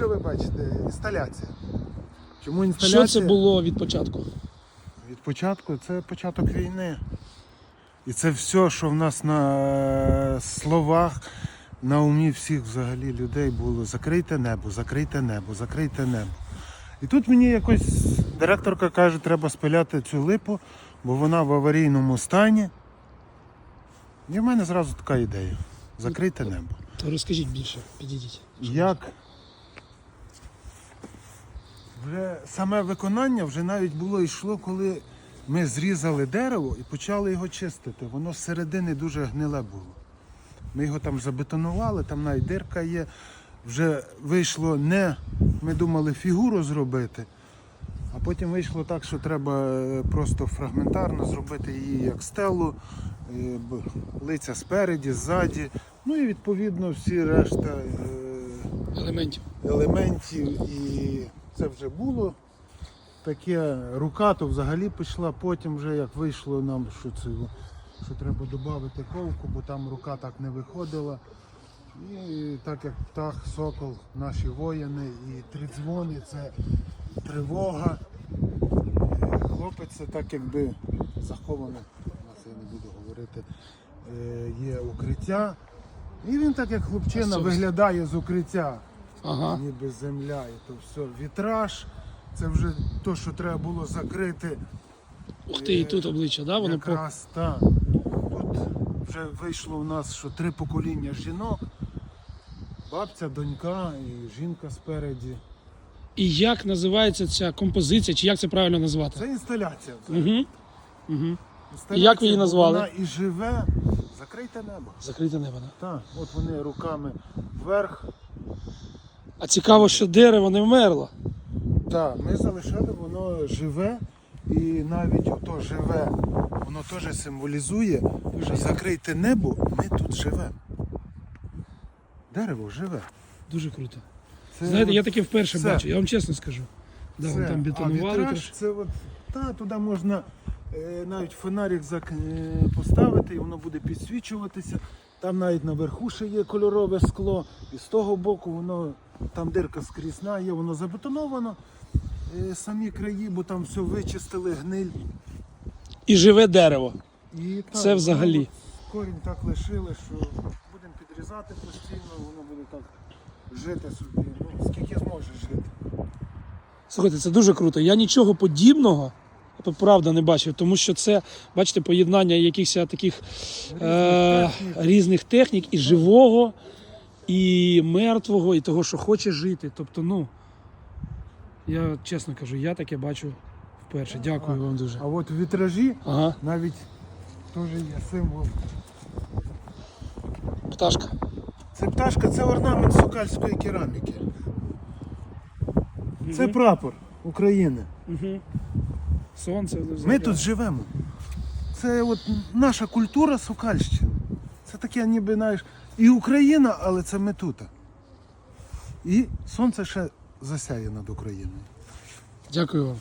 Що ви бачите? Інсталяція. Чому інсталяція? Що це було від початку? Від початку це початок війни. І це все, що в нас на словах, на умі всіх взагалі людей було закрийте небо, закрийте небо, закрийте небо. І тут мені якось директорка каже, треба спиляти цю липу, бо вона в аварійному стані. І в мене зразу така ідея. Закрийте небо. То розкажіть більше, підійдіть. Як вже саме виконання вже навіть було йшло, коли ми зрізали дерево і почали його чистити. Воно зсередини дуже гниле було. Ми його там забетонували, там навіть дирка є. Вже вийшло не, ми думали фігуру зробити, а потім вийшло так, що треба е, просто фрагментарно зробити її як стелу, е, лиця спереді, ззаді. Ну і відповідно всі решта е, Елементів. елементів. І це вже було. Таке рука то взагалі пішла, потім вже як вийшло нам, що це що треба додати ковку, бо там рука так не виходила. І так як птах, сокол, наші воїни і тридзвони це тривога. Хлопець це так якби заховане, нас я не буду говорити, е, є укриття. І він так як хлопчина виглядає з укриття Ага. ніби земля, і то все. Вітраж, це вже то, що треба було закрити. Ух ти, і тут обличчя, да? Воно по... Так. Тут вже вийшло у нас, що три покоління жінок. Бабця, донька і жінка спереді. І як називається ця композиція, чи як це правильно назвати? Це інсталяція. Це Угу. Угу. інсталяція, І як ви її назвали? Вона і живе. Закрийте небо. Закрите небо, да? Так, от вони руками вверх. А цікаво, що дерево не вмерло. Так, ми залишали, воно живе, і навіть ото живе, воно теж символізує, що закрийте небо, ми тут живемо. Дерево живе. Дуже круто. Це Знаєте, от я таке вперше це. бачу, я вам чесно скажу. Да, це. вон там а вітраж, це от, та, туди можна е, навіть фонарик зак, е, поставити, і воно буде підсвічуватися. Там навіть наверху ще є кольорове скло, і з того боку воно, там дирка скрізна є, воно забетоновано. Е, самі краї, бо там все вичистили, гниль. І живе дерево. І Це так, взагалі. Корінь так лишили, що будемо підрізати постійно, воно буде так жити собі. Ну, скільки зможе жити. Слухайте, це дуже круто. Я нічого подібного, правда, не бачив, тому що це, бачите, поєднання якихось таких е- різних технік і живого, і мертвого, і того, що хоче жити. Тобто, ну, я чесно кажу, я таке бачу вперше. Дякую вам дуже. А от вітражі Ага, навіть теж є символ. пташка. Це пташка, це орнамент сокальської кераміки. Це прапор України. Угу. Сонце. Ми тут живемо. Це от наша культура Сокальщини. Це таке ніби, знаєш, і Україна, але це ми тут. І сонце ще засяє над Україною. Дякую вам.